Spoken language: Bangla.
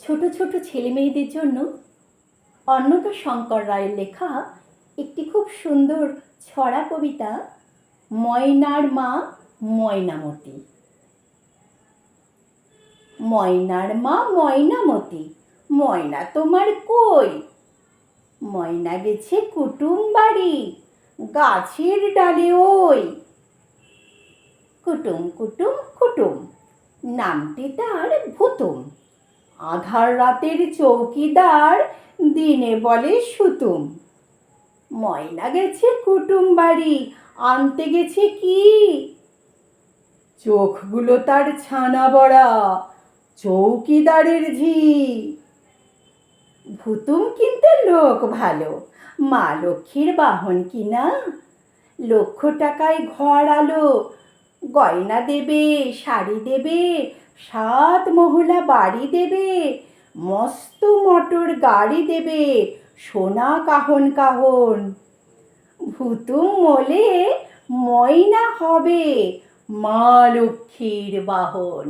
ছোট ছোট ছেলে মেয়েদের জন্য অন্নদা শঙ্কর রায়ের লেখা একটি খুব সুন্দর ছড়া কবিতা, ময়নার মা ময়নামতি। ময়নার মা ময়নামতি, ময়না তোমার কই? ময়না গেছে কুটুম বাড়ি, গাছের ডালে ওই। কুটুম কুটুম কুটুম, নামটি তার ভুতুম। আধার রাতের চৌকিদার, দিনে বলে সুতুম। ময়না গেছে কুটুম বাড়ি, আনতে গেছে কি? চোখগুলো তার ছানা বড়া, চৌকিদারের ঝি। ভুতুম কিন্তু লোক ভালো, মা লক্ষ্মীর বাহন কিনা লক্ষ টাকায় ঘর আলো, গয়না দেবে, শাড়ি দেবে সাত মহলা বাড়ি দেবে, মস্ত মটর গাড়ি দেবে, সোনা কাহন কাহন। ভুতুম মোলে ময়না হবে মা লক্ষ্মীর বাহন।